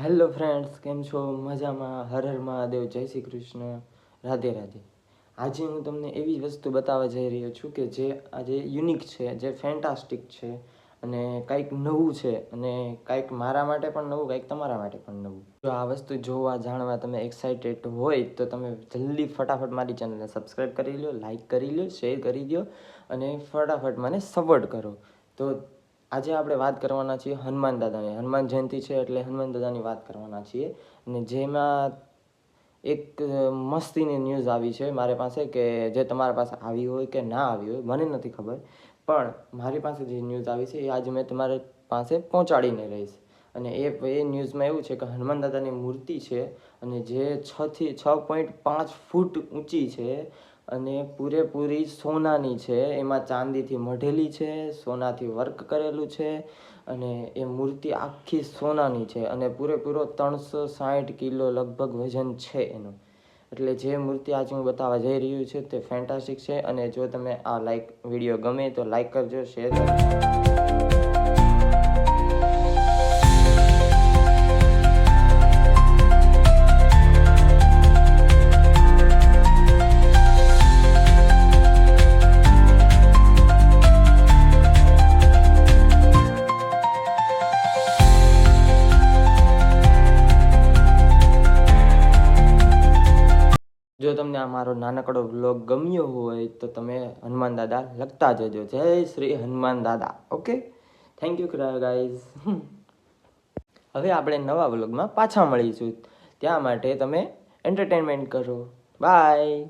Hello friends કેમ છો? મજામાં? હર હર મહાદેવ, જય શ્રી કૃષ્ણ. રાધે રાધે. આજે હું તમને એવી વસ્તુ બતાવવા જઈ રહ્યો છું કે જે આજે યુનિક છે, જે ફેન્ટાસ્ટિક છે અને કંઈક નવું છે અને કંઈક મારા માટે પણ નવું, કંઈક તમારા માટે પણ નવું. જો આ વસ્તુ જોવા, જાણવા તમે એક્સાઇટેડ હોય તો તમે જલ્દી ફટાફટ મારી ચેનલને સબસ્ક્રાઈબ કરી લો લાઇક કરી લો શેર કરી દો અને ફટાફટ મને સપોર્ટ કરો. તો આજે આપણે વાત કરવાના છીએ હનુમાન દાદાની. હનુમાન જયંતિ છે એટલે હનુમાન દાદાની વાત કરવાના છીએ. અને જેમાં એક મસ્તીની ન્યૂઝ આવી છે મારી પાસે કે જે તમારા પાસે આવી હોય કે ના આવી હોય, મને નથી ખબર. પણ મારી પાસે જે ન્યૂઝ આવી છે એ આજે મેં તમારી પાસે પહોંચાડીને રહીશ. અને એ એ ન્યૂઝમાં એવું છે કે હનુમાન દાદાની મૂર્તિ છે અને જે છથી, છ પોઈન્ટ પાંચ ફૂટ ઊંચી છે. અને પૂરેપૂરી સોનાની છે. એમાં ચાંદીથી મઢેલી છે, સોનાથી વર્ક કરેલું છે અને એ મૂર્તિ આખી સોનાની છે અને પૂરેપૂરો ત્રણસો સાઠ કિલો લગભગ વજન છે એનું. એટલે જે મૂર્તિ આજે હું બતાવવા જઈ રહ્યું છે તે ફેન્ટાસ્ટિક છે અને જો તમે આ લાઈક વીડિયો ગમે તો લાઈક કરજો શેર કરજો. જો તમને આ મારો નાનકડો વ્લોગ ગમ્યો હોય તો તમે હનુમાન દાદા લખતા જજો. જય શ્રી હનુમાન દાદા. ઓકે થેન્ક યુ ગાઈઝ હવે આપણે નવા વ્લોગમાં પાછા મળીશું. ત્યાં માટે તમે એન્ટરટેનમેન્ટ કરો. બાય